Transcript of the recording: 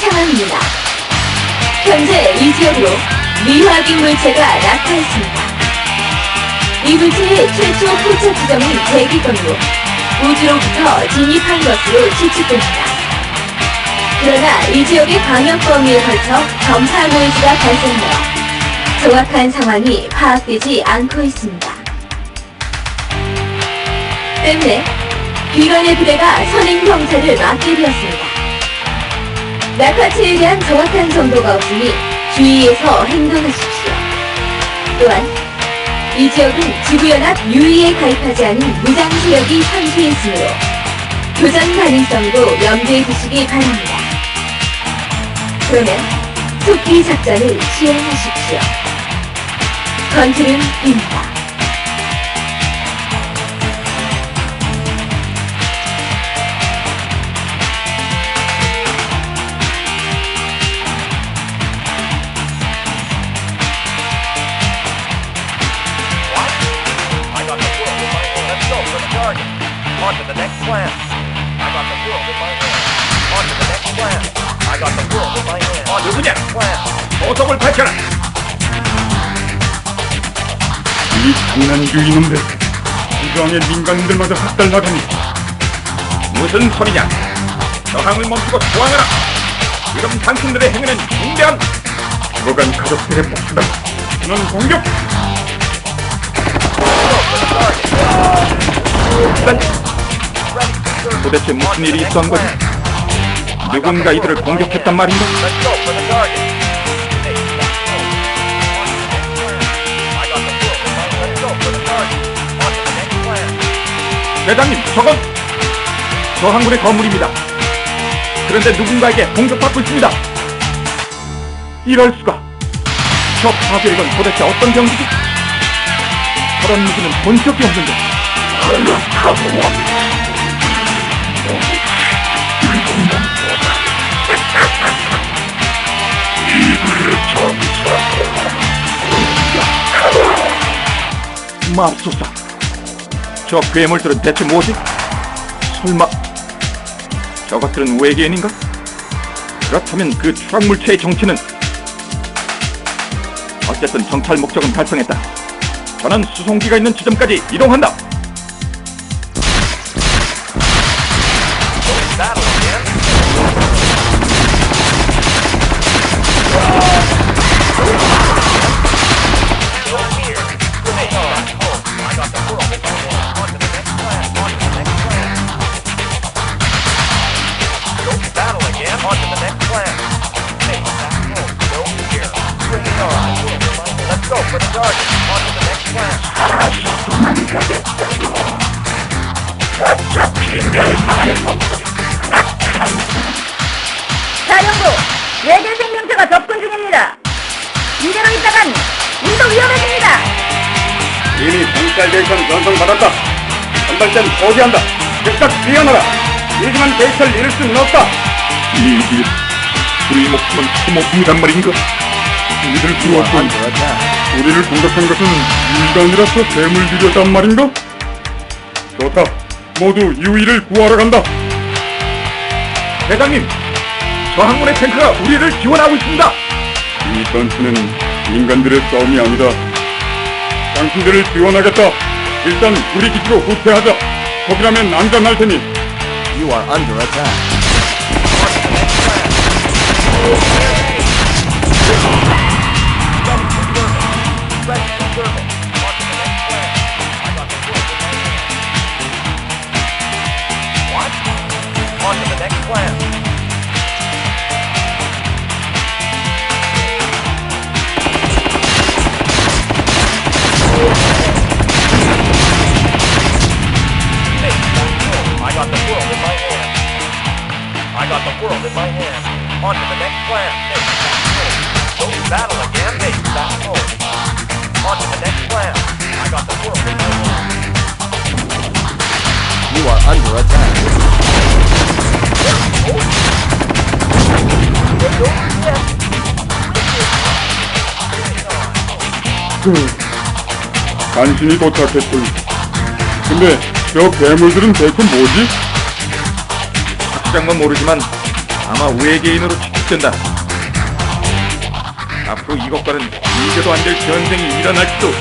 상황입니다. 현재 이 지역으로 미확인 물체가 낙하했습니다. 이 물체의 최초 포착 지점은 대기권으로 우주로부터 진입한 것으로 추측됩니다. 그러나 이 지역의 광역 범위에 걸쳐 점사 노이즈가 발생하여 정확한 상황이 파악되지 않고 있습니다. 때문에 비관의 부대가 선행 경찰을 맡게 되었습니다. 낙하체에 대한 정확한 정보가 없으니 주의해서 행동하십시오. 또한 이 지역은 지구연합 유의에 가입하지 않은 무장 세력이 상주해 있으므로 교전 가능성도 염두에 두시기 바랍니다. 그러면 속기 작전을 시행하십시오. 건투는 입니다. On to the next plan. I got the world in my hand. On to the next plan. I got the world in my hand. On to the 누구냐? next plan. 소속을 밝혀라. 이 장난주의 놈들. 이강의 민간인들마저 학살나다니. 무슨 소리냐? 저항을 멈추고 저항하라. 지금 당신들의 행위는 중대한 죽어간 가족들의 목수다. 는 공격. 도대체 무슨 일이 있었던 거지? 누군가 이들을 공격했단 말인가? 대장님, 저건 저항군의 건물입니다. 그런데 누군가에게 공격받고 있습니다. 이럴 수가. 저 파괴력은 도대체 어떤 병기지? 저런 무기는 본 적이 없는데. 맙소사. 저 괴물들은 대체 뭐지? 설마 저것들은 외계인인가? 그렇다면 그 추락물체의 정체는 어쨌든 정찰 목적은 달성했다. 저는 수송기가 있는 지점까지 이동한다. On. Let's go for the target. On to the next plan. 사령부, 외계 생명체가 접근 중입니다. 이대로 있다간 우리도 위험해집니다. 이미 데이터는 전송받았다. 선발전 포기한다. 즉각 뛰어나라. 이지만 데이터를 잃을 수는 없다. 이 일 우리 목숨은 소모품이란 말인가? 이들 두었고 우리를 공격한 것은 인간이라서 괴물들이었단 말인가? 좋다. 모두 유이를 구하러 간다. 대장님, 저 항문의 탱크가 우리를 지원하고 있습니다. 이 전투는 인간들의 싸움이 아니다. 당신들을 지원하겠다. 일단 우리 기지로 후퇴하자. 거기라면 안전할 테니. You are under attack. Got the world in my hand. On to the next plan. Hey, that's cool. Go battle again. Hey, that's cool. On to the next plan. I got the world in my hand. You are under attack. 간신히 도착했군. 근데 저 괴물들은 대체 뭐지? 확실한 건 모르지만 아마 외계인으로 추측된다. 앞으로 이것과는 잊어도 안 될 전쟁이 일어날지도